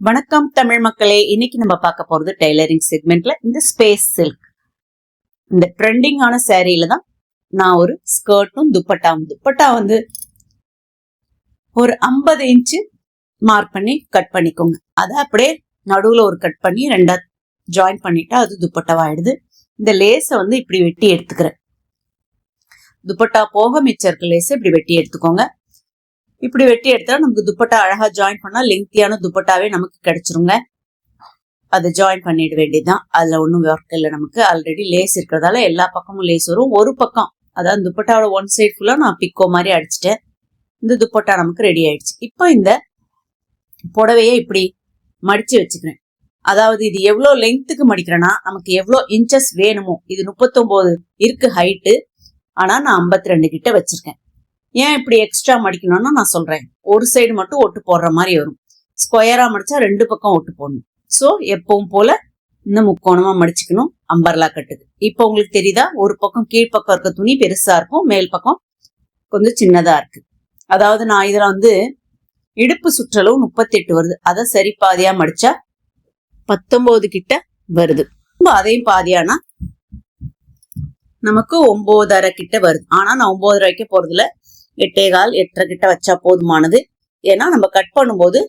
வணக்கம் தமிழ் மக்களே. இன்னைக்கு நம்ம பார்க்க போறது டைலரிங் செக்மெண்ட்ல இந்த ஸ்பேஸ் சில்க் இந்த ட்ரெண்டிங்கான சேரீல தான் நான் ஒரு ஸ்கர்ட்டும் துப்பட்டாவும் துப்பட்டா வந்து ஒரு ஐம்பது இன்ச்சு மார்க் பண்ணி கட் பண்ணிக்கோங்க. அதை அப்படியே நடுவுல ஒரு கட் பண்ணி ரெண்டா ஜாயின் பண்ணிட்டா அது துப்பட்டாவாயிடுது. இந்த லேஸை வந்து இப்படி வெட்டி எடுத்துக்கிறேன். துப்பட்டா போக மிச்சம் இருக்க லேஸை இப்படி வெட்டி எடுத்துக்கோங்க. இப்படி வெட்டி எடுத்தா நமக்கு துப்பட்டா அழகா ஜாயின் பண்ணா லெங்க்தியான துப்பட்டாவே நமக்கு கிடைச்சிருங்க. அதை ஜாயின் பண்ணிட வேண்டியதுதான். அதுல ஒன்றும் ஒர்க் இல்லை நமக்கு. ஆல்ரெடி லேஸ் இருக்கிறதால எல்லா பக்கமும் லேஸ் வரும். ஒரு பக்கம் அதாவது துப்பட்டாவோட ஒன் சைடு ஃபுல்லா நான் பிக்கோ மாதிரி அடிச்சிட்டேன். இந்த துப்பட்டா நமக்கு ரெடி ஆயிடுச்சு. இப்போ இந்த புடவையை இப்படி மடிச்சு வச்சுக்கிறேன். அதாவது இது எவ்வளோ லெங்க்த்துக்கு மடிக்கிறேன்னா நமக்கு எவ்வளோ இன்ச்சஸ் வேணுமோ இது முப்பத்தொம்போது இருக்கு ஹைட்டு ஆனா நான் ஐம்பத்தி ரெண்டு கிட்ட வச்சிருக்கேன். ஏன் இப்படி எக்ஸ்ட்ரா மடிக்கணும்னா நான் சொல்றேன். ஒரு சைடு மட்டும் ஒட்டு போடுற மாதிரி வரும். ஸ்கொயரா மடிச்சா ரெண்டு பக்கம் ஒட்டு போடணும். ஸோ எப்பவும் போல இந்த முக்கோணமா மடிச்சுக்கணும். அம்பர்லா கட்டுது இப்போ உங்களுக்கு தெரியுதா? ஒரு பக்கம் கீழ்ப்பக்கம் இருக்க துணி பெருசா இருக்கும். மேல் பக்கம் கொஞ்சம் சின்னதா இருக்கு. அதாவது நான் இதுல வந்து இடுப்பு சுற்றளவு முப்பத்தெட்டு வருது. அதை சரி பாதியா மடிச்சா பத்தொன்பது கிட்ட வருது. ரொம்ப அதையும் பாதியானா நமக்கு ஒன்பதரை கிட்ட வருது. ஆனா நான் ஒன்பதரை வைக்க போறதுல எட்டே கால் எட்டரை கிட்ட வச்சா போதுமானது. ஏன்னா நம்ம கட் பண்ணும்போது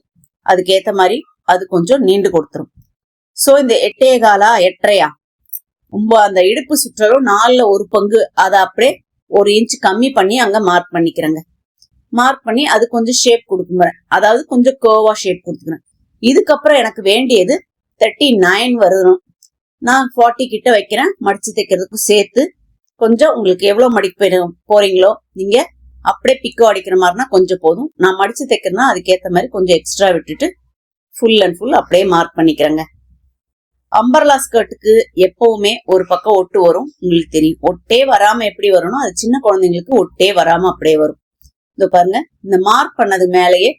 அதுக்கு ஏத்த மாதிரி அது கொஞ்சம் நீண்டு கொடுத்துரும். சோ இந்த எட்டே காலா எட்டரையா? ரொம்ப அந்த இடுப்பு சுற்றலும் நாலில் ஒரு பங்கு. அதை அப்படியே ஒரு இன்ச் கம்மி பண்ணி அங்க மார்க் பண்ணிக்கிறேங்க. மார்க் பண்ணி அது கொஞ்சம் ஷேப் கொடுக்குறேன் அதாவது கொஞ்சம் கோவா ஷேப் கொடுத்துக்கிறேன். இதுக்கப்புறம் எனக்கு வேண்டியது தேர்ட்டி நைன் வரும் நான் ஃபார்ட்டி கிட்ட வைக்கிறேன். மடிச்சு தைக்கிறதுக்கும் சேர்த்து கொஞ்சம் உங்களுக்கு எவ்வளவு மடிப்பு போறீங்களோ நீங்க அப்படியே பிக்கோ அடிக்கிற மாதிரினா கொஞ்சம் போதும். நான் மடிச்சு தைக்கிறேன்னா அதுக்கேற்ற மாதிரி கொஞ்சம் எக்ஸ்ட்ரா விட்டுட்டு ஃபுல் அண்ட் ஃபுல் அப்படியே மார்க் பண்ணிக்கிறேங்க. அம்பர்லா ஸ்கர்ட்டுக்கு எப்பவுமே ஒரு பக்கம் ஒட்டு வரும். உங்களுக்கு தெரியும். ஒட்டே வராம எப்படி வரும்னா அது சின்ன குழந்தைங்களுக்கு ஒட்டே வராம அப்படியே வரும். இதோ பாருங்க. இந்த மார்க் பண்ணது மேலேயே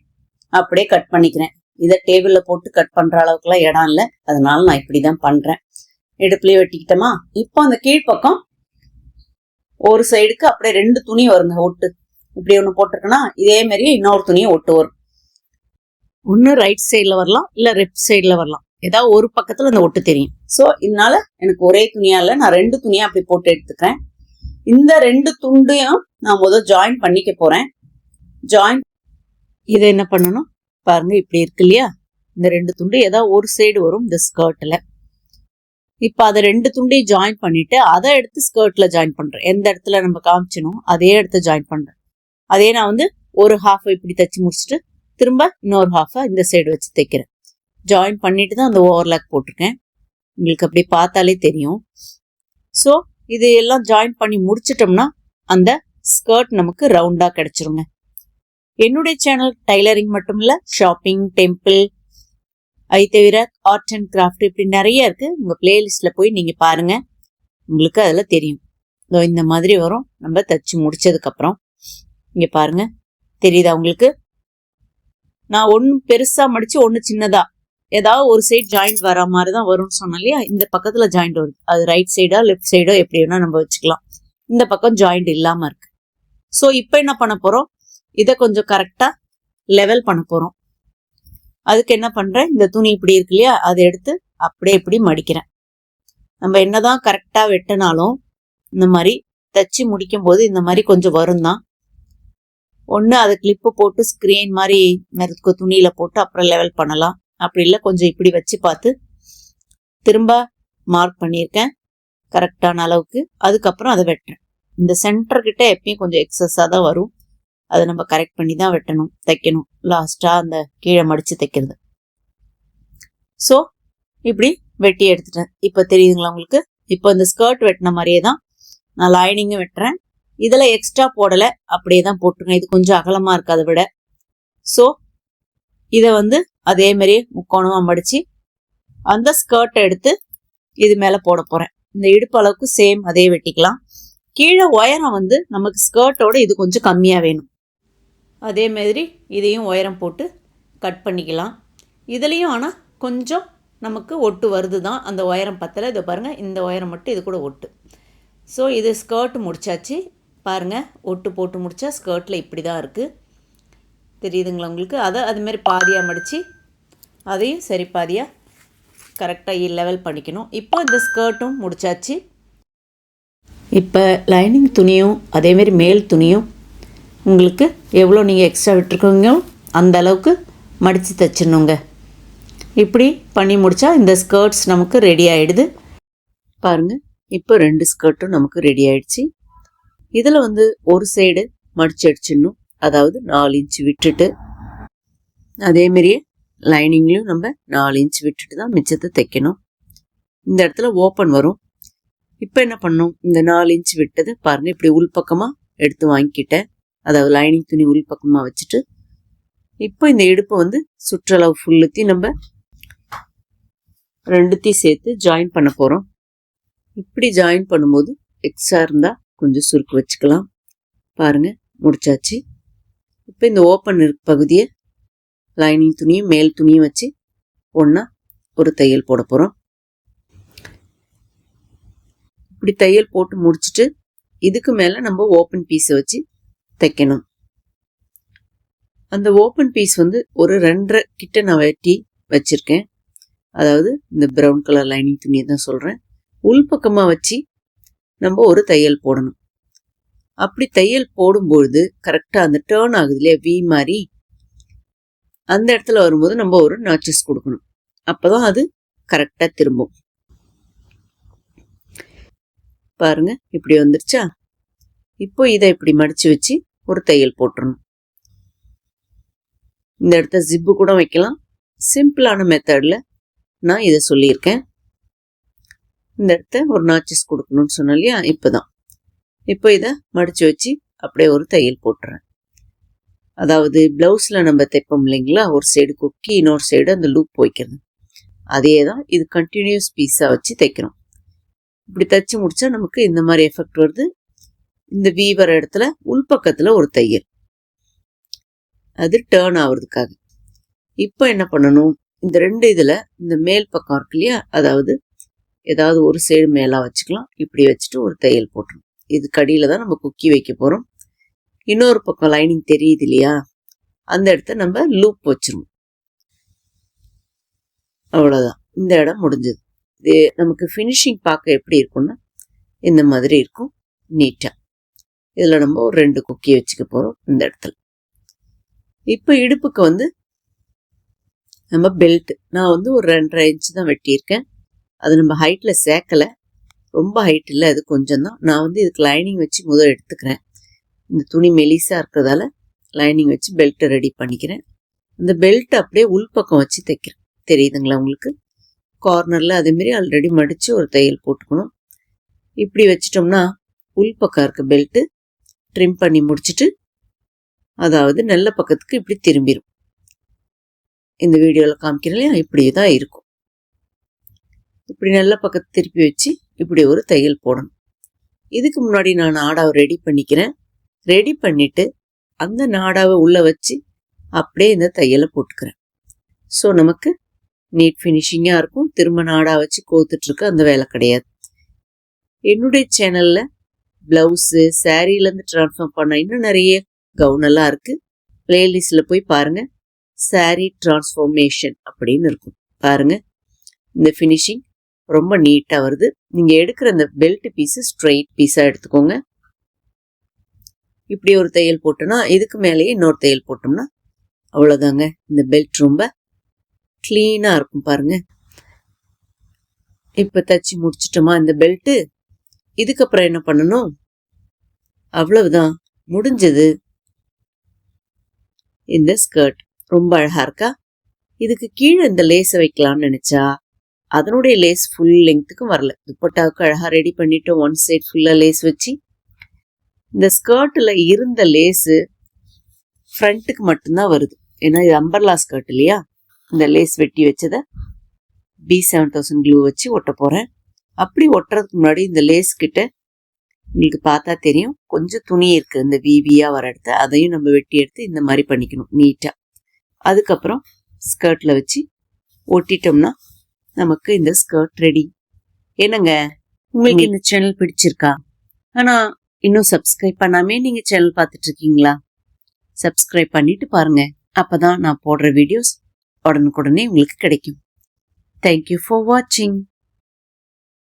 அப்படியே கட் பண்ணிக்கிறேன். இதை டேபிள்ல போட்டு கட் பண்ற அளவுக்குலாம் இடம் இல்லை. அதனால நான் இப்படிதான் பண்றேன். இடுப்புலயே வெட்டிக்கிட்டோமா? இப்போ அந்த கீழ்ப்பக்கம் ஒரு சைடுக்கு அப்படியே ரெண்டு துணி வருங்க ஒட்டு. இப்படி ஒன்று போட்டிருக்குன்னா இதே மாதிரி இன்னொரு துணியை ஒட்டு வரும். ஒன்று ரைட் சைடில் வரலாம் இல்லை லெஃப்ட் சைடில் வரலாம். ஏதாவது ஒரு பக்கத்தில் அந்த ஒட்டு தெரியும். ஸோ இதனால எனக்கு ஒரே துணியாக இல்லை நான் ரெண்டு துணியாக அப்படி போட்டு எடுத்துக்கிறேன். இந்த ரெண்டு துண்டையும் நான் முதல் ஜாயின் பண்ணிக்க போகிறேன் ஜாயின் இதை என்ன பண்ணணும்? பாருங்க இப்படி இருக்கு இல்லையா? இந்த ரெண்டு துண்டு ஏதாவது ஒரு சைடு வரும் இந்த ஸ்கர்ட்டில் இப்போ அதை ரெண்டு துண்டையும் ஜாயின் பண்ணிட்டு அதை எடுத்து ஸ்கர்ட்டில் ஜாயின் பண்ணுறேன் எந்த இடத்துல நம்ம காமிச்சணும் அதே இடத்த ஜாயின் பண்ணுறேன் அதே நான் வந்து ஒரு ஹாஃப் இப்படி தைச்சு முடிச்சுட்டு திரும்ப இன்னொரு ஹாஃபை இந்த சைடு வச்சு தைக்கிறேன். ஜாயின் பண்ணிட்டு தான் அந்த ஓவர்லாக் போட்டிருக்கேன். உங்களுக்கு அப்படி பார்த்தாலே தெரியும். ஸோ இது எல்லாம் ஜாயின் பண்ணி முடிச்சிட்டோம்னா அந்த ஸ்கர்ட் நமக்கு ரவுண்டாக கிடச்சிருங்க. என்னுடைய சேனல் டைலரிங் மட்டும் இல்லை ஷாப்பிங் டெம்பிள் அது தவிர ஆர்ட் அண்ட் கிராஃப்ட் இப்படி நிறைய இருக்குது உங்கள் பிளேலிஸ்ட்ல போய் நீங்கள் பாருங்கள் உங்களுக்கு அதில் தெரியும். இந்த மாதிரி வரும். நம்ம தச்சு முடிச்சதுக்கப்புறம் இங்க பாருங்க. தெரியுதா உங்களுக்கு? நான் ஒன்று பெருசா மடிச்சு ஒன்று சின்னதா. ஏதாவது ஒரு சைடு ஜாயிண்ட் வர மாதிரி தான் வரும்னு சொன்னேன் இல்லையா? இந்த பக்கத்துல ஜாயிண்ட் வருது. அது ரைட் சைடா லெஃப்ட் சைடோ எப்படி வேணா நம்ம வச்சுக்கலாம். இந்த பக்கம் ஜாயிண்ட் இல்லாம இருக்கு. ஸோ இப்போ என்ன பண்ண போறோம்? இதை கொஞ்சம் கரெக்டா லெவல் பண்ண போறோம். அதுக்கு என்ன பண்றேன்? இந்த துணி இப்படி இருக்கு இல்லையா? அதை எடுத்து அப்படியே இப்படி மடிக்கிறேன். நம்ம என்னதான் கரெக்டா வெட்டினாலும் இந்த மாதிரி தச்சு முடிக்கும் போது இந்த மாதிரி கொஞ்சம் வரும் தான் ஒன்று அது கிளிப்பு போட்டு ஸ்க்ரீன் மாதிரி துணியில் போட்டு அப்புறம் லெவல் பண்ணலாம். அப்படி இல்லை கொஞ்சம் இப்படி வச்சு பார்த்து திரும்ப மார்க் பண்ணியிருக்கேன். கரெக்டான அளவுக்கு. அதுக்கப்புறம் அதை வெட்டுறேன். இந்த சென்டர்கிட்ட எப்பயும் கொஞ்சம் எக்ஸஸாக தான் வரும். அதை நம்ம கரெக்ட் பண்ணி தான் வெட்டணும் தைக்கணும். லாஸ்ட்டாக அந்த கீழே மடித்து தைக்கிறது. ஸோ இப்படி வெட்டி எடுத்துட்டேன். இப்போ தெரியுதுங்களா உங்களுக்கு? இப்போ இந்த ஸ்கர்ட் வெட்டின மாதிரியே தான் நான் லைனிங்கும் வெட்டுறேன். இதில் எக்ஸ்ட்ரா போடலை அப்படியே தான் போட்டுருங்க இது கொஞ்சம் அகலமாக இருக்காத அதை விட. ஸோ இதை வந்து அதே மாதிரியே முக்கோணமாக மடித்து அந்த ஸ்கர்ட்டை எடுத்து இது மேலே போட போகிறேன் இந்த இடுப்பு அளவுக்கு சேம் அதே வெட்டிக்கலாம். கீழே உயரம் வந்து நமக்கு ஸ்கர்ட்டோட இது கொஞ்சம் கம்மியாக வேணும். அதே மாதிரி இதையும் உயரம் போட்டு கட் பண்ணிக்கலாம். இதுலேயும் ஆனால் கொஞ்சம் நமக்கு ஒட்டு வருது தான். அந்த உயரம் பத்தலை. இதை பாருங்கள் இந்த உயரம் மட்டும் இது கூட ஒட்டு. ஸோ இது ஸ்கர்ட் முடிச்சாச்சு. பாருங்கள் ஒட்டு போட்டு முடித்தா ஸ்கர்ட்டில் இப்படி தான் இருக்குது தெரியுதுங்களா உங்களுக்கு? அதை அதுமாரி பாதியாக மடித்து அதையும் சரி பாதியாக கரெக்டாக லெவல் பண்ணிக்கணும். இப்போ இந்த ஸ்கர்ட்டும் முடிச்சாச்சு. இப்போ லைனிங் துணியும் அதேமாரி மேல் துணியும் உங்களுக்கு எவ்வளோ நீங்கள் எக்ஸ்ட்ரா விட்டுருக்கீங்க அந்த அளவுக்கு மடித்து தைச்சிடணுங்க. இப்படி பண்ணி முடித்தா இந்த ஸ்கர்ட்ஸ் நமக்கு ரெடி ஆகிடுது பாருங்கள் இப்போ ரெண்டு ஸ்கர்ட்டும் நமக்கு ரெடி ஆகிடுச்சு இதில் வந்து ஒரு சைடு மடிச்சு அடிச்சிடணும். அதாவது நாலு இன்ச்சு விட்டுட்டு அதேமாரியே லைனிங்லையும் நம்ம நாலு இன்ச்சு விட்டுட்டு தான் மிச்சத்தை தைக்கணும். இந்த இடத்துல ஓப்பன் வரும். இப்போ என்ன பண்ணும் இந்த நாலு இன்ச் விட்டது பாருங்கள் இப்படி உள்பக்கமாக எடுத்து வாங்கிக்கிட்டேன். அதாவது லைனிங் துணி உள்பக்கமாக வச்சுட்டு இப்போ இந்த இடுப்பை வந்து சுற்றளவு ஃபுல்லுத்தையும் நம்ம ரெண்டுத்தையும் சேர்த்து ஜாயின் பண்ண போகிறோம் இப்படி ஜாயின் பண்ணும்போது எக்ஸ்ட்ரா இருந்தால் கொஞ்சம் சுருக்கு வச்சுக்கலாம். பாருங்கள் முடிச்சாச்சு. இப்போ இந்த ஓப்பன் பகுதியை லைனிங் துணியும் மேல் துணியும் வச்சு ஒன்றா ஒரு தையல் போட போகிறோம் இப்படி தையல் போட்டு முடிச்சுட்டு இதுக்கு மேலே நம்ம ஓப்பன் பீஸை வச்சு தைக்கணும். அந்த ஓப்பன் பீஸ் வந்து ஒரு ரெண்டரை கிட்ட நான் வெட்டி வச்சுருக்கேன். அதாவது இந்த ப்ரௌன் கலர் லைனிங் துணியை தான் சொல்கிறேன் உள்பக்கமாக வச்சு நம்ம ஒரு தையல் போடணும். அப்படி தையல் போடும்பொழுது கரெக்டாக அந்த டேர்ன் ஆகுது இல்லையா வி மாதிரி அந்த இடத்துல வரும்போது நம்ம ஒரு நாச்சஸ் கொடுக்கணும். அப்போ தான் அது கரெக்டாக திரும்பும். பாருங்க இப்படி வந்துருச்சா? இப்போ இதை இப்படி மடித்து வச்சு ஒரு தையல் போட்டுடணும் இந்த இடத்த ஜிப்பு கூட வைக்கலாம். சிம்பிளான மெத்தடில் நான் இதை சொல்லியிருக்கேன். இந்த இடத்த ஒரு நாச்சஸ் கொடுக்கணும்னு சொன்னோம் இல்லையா? இப்போ தான் இப்போ இதை மடித்து வச்சு அப்படியே ஒரு தையல் போட்டுறேன். அதாவது ப்ளவுஸில் நம்ம தைப்போம் இல்லைங்களா? ஒரு சைடு குக்கி இன்னொரு சைடு அந்த லூப் வைக்கிறது அதே தான் இது கண்டினியூஸ் பீஸாக வச்சு தைக்கிறோம். இப்படி தைச்சு முடித்தா நமக்கு இந்த மாதிரி எஃபெக்ட் வருது. இந்த வீவர் இடத்துல உள்பக்கத்தில் ஒரு தையல். அது டேர்ன் ஆகுறதுக்காக இப்போ என்ன பண்ணணும்? இந்த ரெண்டு இதில் இந்த மேல் பக்கம் இருக்கு இல்லையா? அதாவது ஏதாவது ஒரு சைடு மேலாக வச்சுக்கலாம். இப்படி வச்சுட்டு ஒரு தையல் போட்டுரும் இது கடியில் தான் நம்ம குக்கி வைக்க போகிறோம் இன்னொரு பக்கம் லைனிங் தெரியுது இல்லையா? அந்த இடத்த நம்ம லூப் வச்சிருவோம். அவ்வளோதான் இந்த இடம் முடிஞ்சது. இது நமக்கு ஃபினிஷிங் பார்க்க எப்படி இருக்கும்னா இந்த மாதிரி இருக்கும். நீட்டாக இதில் நம்ம ஒரு ரெண்டு குக்கி வச்சுக்க போகிறோம் இந்த இடத்துல. இப்போ இடுப்புக்கு வந்து நம்ம பெல்ட் நான் வந்து ஒரு ரெண்டரை இன்ச்சு தான் வெட்டியிருக்கேன். அது நம்ம ஹைட்டில் சேர்க்கலை. ரொம்ப ஹைட் இல்லை அது கொஞ்சம் தான் நான் வந்து இதுக்கு லைனிங் வச்சு முதல் எடுத்துக்கிறேன். இந்த துணி மெலிசாக இருக்கிறதால லைனிங் வச்சு பெல்ட்டை ரெடி பண்ணிக்கிறேன். அந்த பெல்ட் அப்படியே உள்பக்கம் வச்சு தைக்கிறேன். தெரியுதுங்களா உங்களுக்கு? கார்னரில் அதேமாரி ஆல்ரெடி மடித்து ஒரு தையல் போட்டுக்கணும். இப்படி வச்சிட்டோம்னா உள்பக்கம் இருக்க பெல்ட்டு ட்ரிம் பண்ணி முடிச்சுட்டு அதாவது நல்ல பக்கத்துக்கு இப்படி திரும்பிடும் இந்த வீடியோவில் காமிக்கிறேன் இப்படி தான் இருக்கும். இப்படி நல்ல பக்கத்து திருப்பி வச்சு இப்படி ஒரு தையல் போடணும். இதுக்கு முன்னாடி நான் நாடாவை ரெடி பண்ணிக்கிறேன். ரெடி பண்ணிவிட்டு அந்த நாடாவை உள்ள வச்சு அப்படியே இந்த தையலை போட்டுக்கிறேன். ஸோ நமக்கு நீட் ஃபினிஷிங்காக இருக்கும். திரும்ப நாடா வச்சு கோத்துட்ருக்க அந்த வேலை கிடையாது. என்னுடைய சேனலில் ப்ளவுஸு சாரீலேருந்து ட்ரான்ஸ்ஃபார்ம் பண்ண இன்னும் நிறைய கவுனெல்லாம் இருக்குது பிளேலிஸ்டில் போய் பாருங்கள் சாரீ ட்ரான்ஸ்ஃபார்மேஷன் அப்படின்னு இருக்கும். பாருங்கள் இந்த ஃபினிஷிங் ரொம்ப நீட்டாக வருது. நீங்கள் எடுக்கிற அந்த பெல்ட் பீஸு ஸ்ட்ரைட் பீஸாக எடுத்துக்கோங்க. இப்படி ஒரு தையல் போட்டோம்னா இதுக்கு மேலேயே இன்னொரு தையல் போட்டோம்னா அவ்வளோதாங்க இந்த பெல்ட் ரொம்ப க்ளீனாக இருக்கும் பாருங்கள் இப்போ தச்சு முடிச்சிட்டோமா இந்த பெல்ட்டு இதுக்கப்புறம் என்ன பண்ணணும்? அவ்வளவுதான். முடிஞ்சது. இந்த ஸ்கர்ட் ரொம்ப அழகா இருக்கா? இதுக்கு கீழே இந்த லேஸை வைக்கலாம்னு நினைச்சா அதனுடைய லேஸ் ஃபுல் லெங்க்த்துக்கும் வரல. துப்பட்டாவுக்கு அழகாக ரெடி பண்ணிட்டு ஒன் சைட் ஃபுல்லாக லேஸ் வச்சு இந்த ஸ்கர்ட்டில் இருந்த லேஸு ஃப்ரண்ட்டுக்கு மட்டும்தான் வருது. ஏன்னா இது அம்பர்லா ஸ்கர்ட் இல்லையா? இந்த லேஸ் வெட்டி வச்சதை பி செவன் தௌசண்ட் க்ளூ வச்சு ஒட்ட போகிறேன் அப்படி ஒட்டுறதுக்கு முன்னாடி இந்த லேஸ் கிட்ட உங்களுக்கு பார்த்தா தெரியும். கொஞ்சம் துணி இருக்குது இந்த விவியாக வர இடத்த அதையும் நம்ம வெட்டி எடுத்து இந்த மாதிரி பண்ணிக்கணும் நீட்டாக அதுக்கப்புறம் ஸ்கர்ட்டில் வச்சு ஒட்டிட்டோம்னா நமக்கு இந்த ஸ்கர்ட் ரெடி என்னங்க? உங்களுக்கு இந்த சேனல் பிடிச்சிருக்கா? ஆனா இன்னும் சப்ஸ்கிரைப் பண்ணாமே நீங்க சேனல் பார்த்துட்டு இருக்கீங்களா சப்ஸ்கிரைப் பண்ணிட்டு பாருங்க. அப்பதான் நான் போடுற வீடியோஸ் உடனுக்குடனே உங்களுக்கு கிடைக்கும். தேங்க்யூ ஃபார் வாட்சிங்